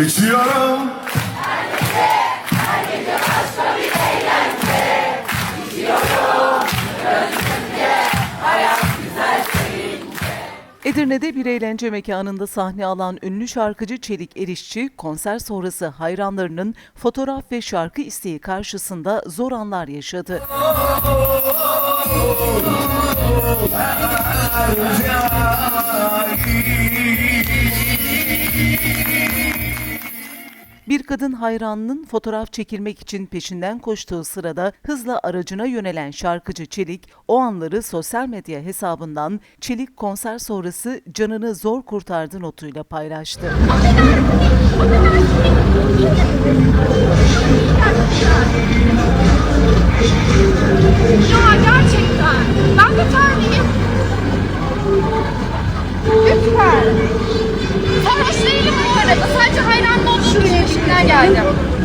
İçiyorum Edirne'de bir eğlence mekanında sahne alan ünlü şarkıcı Çelik Erişçi, konser sonrası hayranlarının fotoğraf ve şarkı isteği karşısında zor anlar yaşadı. Kadın hayranının fotoğraf çekilmek için peşinden koştuğu sırada hızla aracına yönelen şarkıcı Çelik o anları sosyal medya hesabından Çelik konser sonrası canını zor kurtardı notuyla paylaştı. Ya gerçekten. Ben bir taneyim. Lütfen. Sarhoş değilim bu arada. Sadece hayran olduğum için peşinden geldim.